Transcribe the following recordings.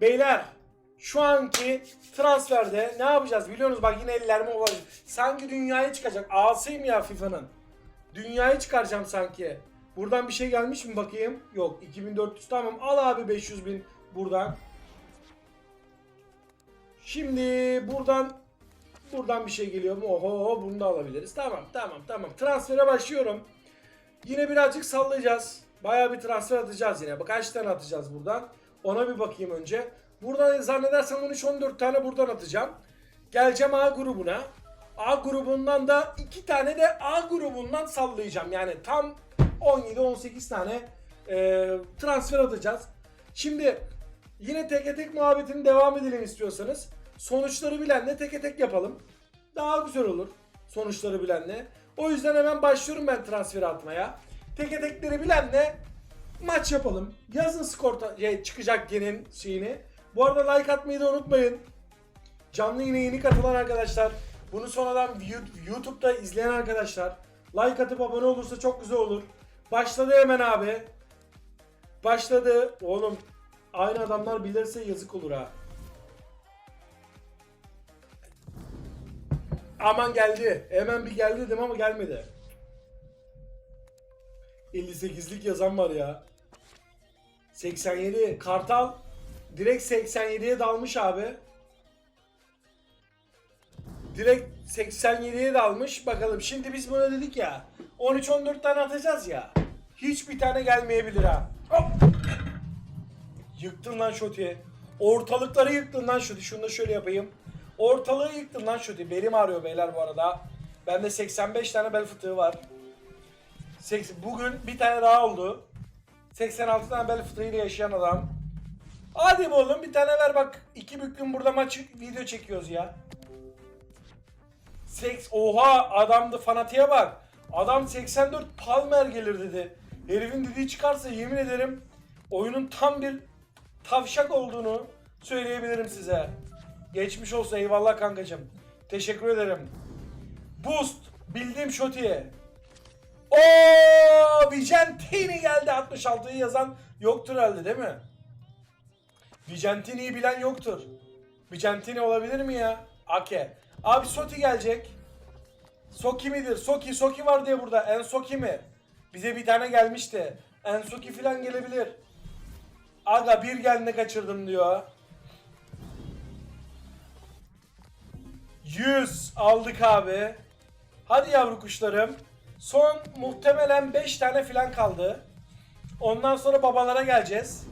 Beyler şu anki transferde ne yapacağız biliyorsunuz bak yine ellerime olacak. Sanki dünyaya çıkacak. Ağasıyım ya FIFA'nın. Dünyaya çıkaracağım sanki. Buradan bir şey gelmiş mi bakayım? Yok 2400 tamam al abi 500 bin buradan. Şimdi buradan buradan bir şey geliyor mu? Oho bunu da alabiliriz. Tamam tamam tamam. Transfere başlıyorum. Yine birazcık sallayacağız. Bayağı bir transfer atacağız yine. Bak kaç tane atacağız buradan. Ona bir bakayım önce. Buradan zannedersem 13-14 tane buradan atacağım. Geleceğim A grubuna. A grubundan da 2 tane de A grubundan sallayacağım. Yani tam 17-18 tane e, transfer atacağız. Şimdi yine tek tek muhabbetini devam edelim istiyorsanız. Sonuçları bilenle tek tek yapalım. Daha güzel olur sonuçları bilenle. O yüzden hemen başlıyorum ben transfer atmaya. Tek tekleri bilenle maç yapalım. Yazın skor şey, çıkacak genin şeyini. Bu arada like atmayı da unutmayın. Canlı yine yeni katılan arkadaşlar. Bunu sonradan YouTube'da izleyen arkadaşlar. Like atıp abone olursa çok güzel olur. Başladı hemen abi. Başladı. Oğlum aynı adamlar bilirse yazık olur ha. Aman geldi. Hemen bir geldi dedim ama gelmedi. 58'lik yazan var ya. 87. Kartal direkt 87'ye dalmış abi. Direkt 87'ye dalmış. Bakalım şimdi biz buna dedik ya. 13-14 tane atacağız ya. Hiçbir tane gelmeyebilir ha. Hop. Yıktın lan şoti. Ortalıkları yıktın lan şoti. Şunu da şöyle yapayım. Ortalığı yıktın lan şoti. Belim ağrıyor beyler bu arada. Bende 85 tane bel fıtığı var. Bugün bir tane daha oldu. 86 tane bel fıtığıyla yaşayan adam. Hadi oğlum bir tane ver bak. İki büklüm burada maç video çekiyoruz ya. Seks oha adamdı fanatiğe bak. Adam 84 Palmer gelir dedi. Herifin dediği çıkarsa yemin ederim oyunun tam bir tavşak olduğunu söyleyebilirim size. Geçmiş olsa eyvallah kankacım. Teşekkür ederim. Boost bildiğim şotiye. Oo Vicentini geldi 66'yı yazan yoktur herhalde değil mi? Vicentini'yi bilen yoktur. Vicentini olabilir mi ya? Ake. Abi Soti gelecek. Soki midir? Soki, Soki var diye burada. En Soki mi? Bize bir tane gelmişti. En Soki filan gelebilir. Aga bir geldiğinde kaçırdım diyor. 100 aldık abi. Hadi yavru kuşlarım. Son muhtemelen 5 tane filan kaldı. Ondan sonra babalara geleceğiz.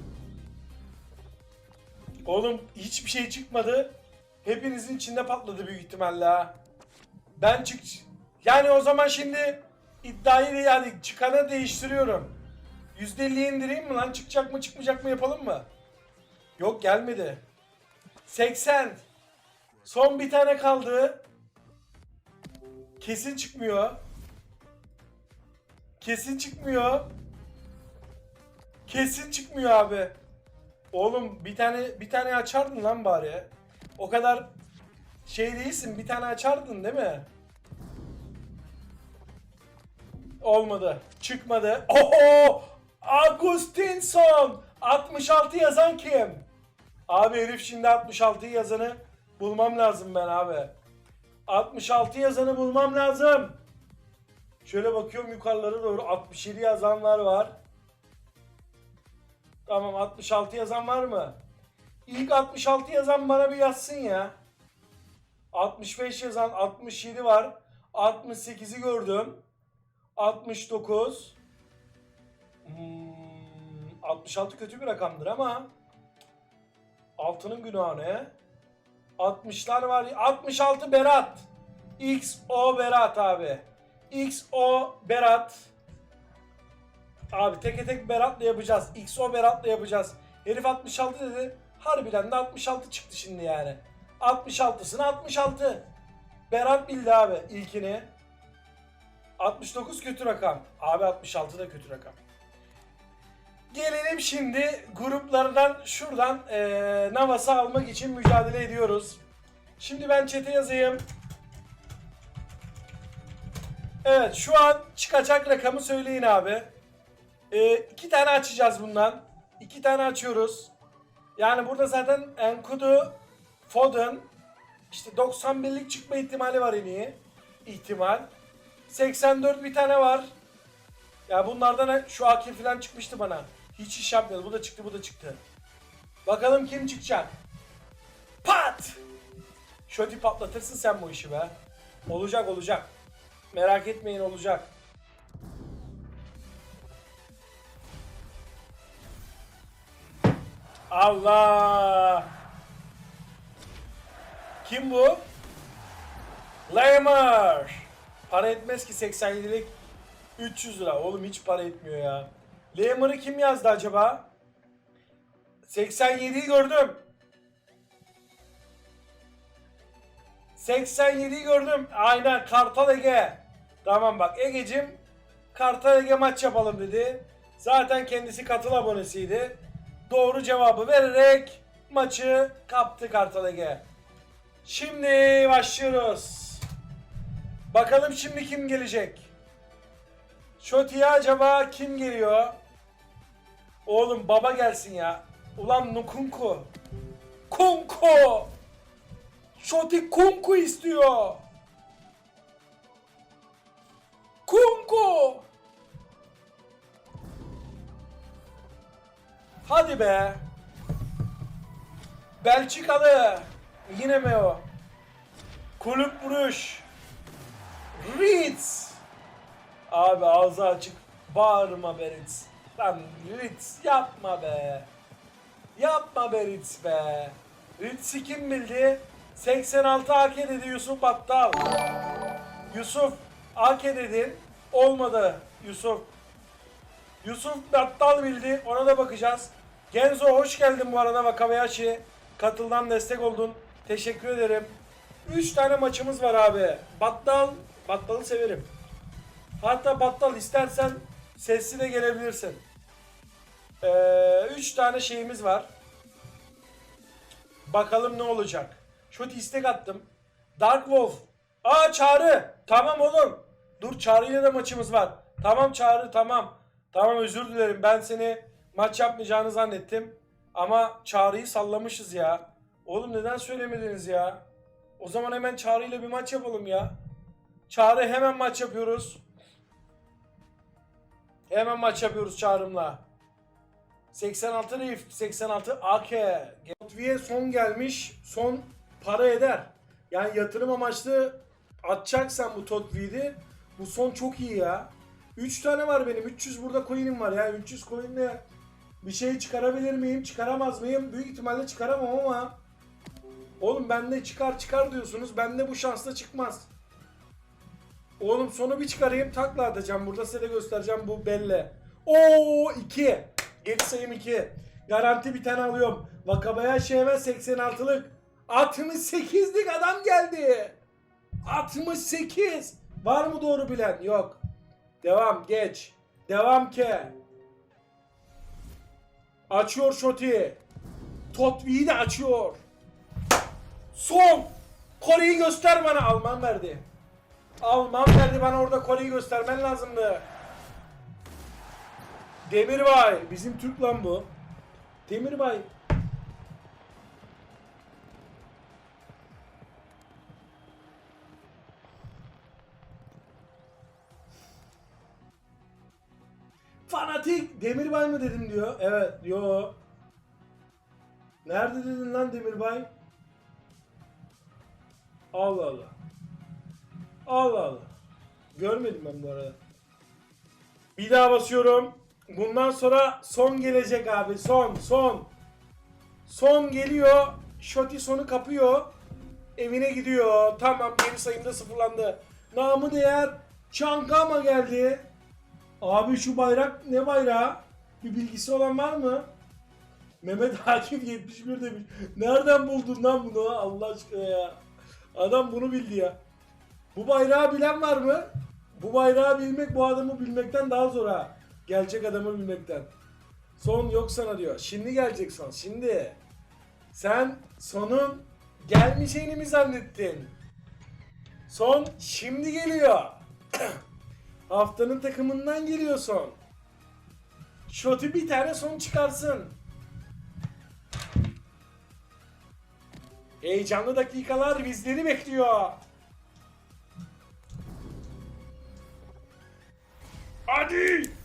Oğlum hiçbir şey çıkmadı. Hepinizin içinde patladı büyük ihtimalle ha. Ben çık... Yani o zaman şimdi iddiayı da yani çıkanı değiştiriyorum. %50'ye indireyim mi lan? Çıkacak mı çıkmayacak mı yapalım mı? Yok gelmedi. 80. Son bir tane kaldı. Kesin çıkmıyor. Kesin çıkmıyor. Kesin çıkmıyor abi. Oğlum bir tane bir tane açardın lan bari. O kadar şey değilsin. Bir tane açardın değil mi? Olmadı. Çıkmadı. Oho! Agustinson! 66 yazan kim? Abi herif şimdi 66'yı yazanı bulmam lazım ben abi. 66 yazanı bulmam lazım. Şöyle bakıyorum yukarılara doğru 67 yazanlar var. Tamam 66 yazan var mı? İlk 66 yazan bana bir yazsın ya. 65 yazan 67 var. 68'i gördüm. 69. Hmm, 66 kötü bir rakamdır ama altının günahı ne? 60'lar var. 66 Berat. XO Berat abi. XO Berat. Abi teke tek Berat'la yapacağız. XO Berat'la yapacağız. Herif 66 dedi. Harbiden de 66 çıktı şimdi yani. 66'sını 66. Berat bildi abi ilkini. 69 kötü rakam. Abi 66 da kötü rakam. Gelelim şimdi gruplardan şuradan eee Navas'ı almak için mücadele ediyoruz. Şimdi ben çete yazayım. Evet şu an çıkacak rakamı söyleyin abi. Ee, iki tane açacağız bundan. İki tane açıyoruz. Yani burada zaten Enkudu, Foden, işte 91'lik çıkma ihtimali var en iyi. İhtimal. 84 bir tane var. Ya bunlardan şu Akif falan çıkmıştı bana. Hiç iş yapmıyordu. Bu da çıktı, bu da çıktı. Bakalım kim çıkacak? Pat! Şöyle patlatırsın sen bu işi be. Olacak olacak. Merak etmeyin olacak. Allah! Kim bu? Lemur! Para etmez ki 87'lik 300 lira. Oğlum hiç para etmiyor ya. Lemur'u kim yazdı acaba? 87'yi gördüm. 87'yi gördüm. Aynen Kartal Ege. Tamam bak Ege'cim Kartal Ege maç yapalım dedi. Zaten kendisi katıl abonesiydi. Doğru cevabı vererek maçı kaptı Kartal Ege. Şimdi başlıyoruz. Bakalım şimdi kim gelecek? Şoti'ye acaba kim geliyor? Oğlum baba gelsin ya. Ulan Nukunku. Kunku. Şoti Kunku istiyor. Kunku. Hadi be. Belçikalı. Yine mi o? Kulüp vuruş. Ritz. Abi ağzı açık. Bağırma be Ritz. Lan Ritz yapma be. Yapma be Ritz be. Ritz'i kim bildi? 86 AK dedi Yusuf Battal. Yusuf AK dedin. Olmadı Yusuf. Yusuf Battal bildi. Ona da bakacağız. Genzo hoş geldin bu arada Vakabayashi. Katıldan destek oldun. Teşekkür ederim. 3 tane maçımız var abi. Battal, Battal'ı severim. Hatta Battal istersen sesli de gelebilirsin. 3 tane şeyimiz var. Bakalım ne olacak. Şut istek attım. Dark Wolf. Aa Çağrı. Tamam oğlum. Dur Çağrı ile de maçımız var. Tamam Çağrı tamam. Tamam özür dilerim. Ben seni maç yapmayacağını zannettim. Ama Çağrı'yı sallamışız ya. Oğlum neden söylemediniz ya? O zaman hemen Çağrı ile bir maç yapalım ya. Çağrı hemen maç yapıyoruz. Hemen maç yapıyoruz Çağrı'mla. 86 Rift, 86 AK. Lotvi'ye son gelmiş, son para eder. Yani yatırım amaçlı atacaksan bu Totvi'yi bu son çok iyi ya. 3 tane var benim, 300 burada coin'im var ya. 300 coin'le bir şey çıkarabilir miyim, çıkaramaz mıyım? Büyük ihtimalle çıkaramam ama Oğlum bende çıkar çıkar diyorsunuz. Bende bu şansla çıkmaz. Oğlum sonu bir çıkarayım takla atacağım. Burada size de göstereceğim bu belle. Oo 2. Geri sayım 2. Garanti bir tane alıyorum. Vakabaya Şeve 86'lık. 68'lik adam geldi. 68. Var mı doğru bilen? Yok. Devam geç. Devam ke. Açıyor şoti. Totvi'yi de açıyor. Son. Kore'yi göster bana. Alman verdi. Alman verdi bana orada Kore'yi göstermen lazımdı. Demirbay. Bizim Türk lan bu. Demirbay. Fanatik. Demirbay mı dedim diyor. Evet. Yo. Nerede dedin lan Demirbay? Allah Allah. Allah Allah. Görmedim ben bu arada. Bir daha basıyorum. Bundan sonra son gelecek abi. Son, son. Son geliyor. Şoti sonu kapıyor. Evine gidiyor. Tamam geri sayımda sıfırlandı. Namı değer Çankama geldi. Abi şu bayrak ne bayrağı? Bir bilgisi olan var mı? Mehmet Akif 71 demiş. Nereden buldun lan bunu Allah aşkına ya? Adam bunu bildi ya. Bu bayrağı bilen var mı? Bu bayrağı bilmek bu adamı bilmekten daha zor ha. Gelecek adamı bilmekten. Son yok sana diyor. Şimdi gelecek son. Şimdi. Sen sonun gelmeyeceğini mi zannettin? Son şimdi geliyor. Haftanın takımından geliyor son. Şotu bir tane son çıkarsın. Heyecanlı dakikalar bizleri bekliyor. Hadi!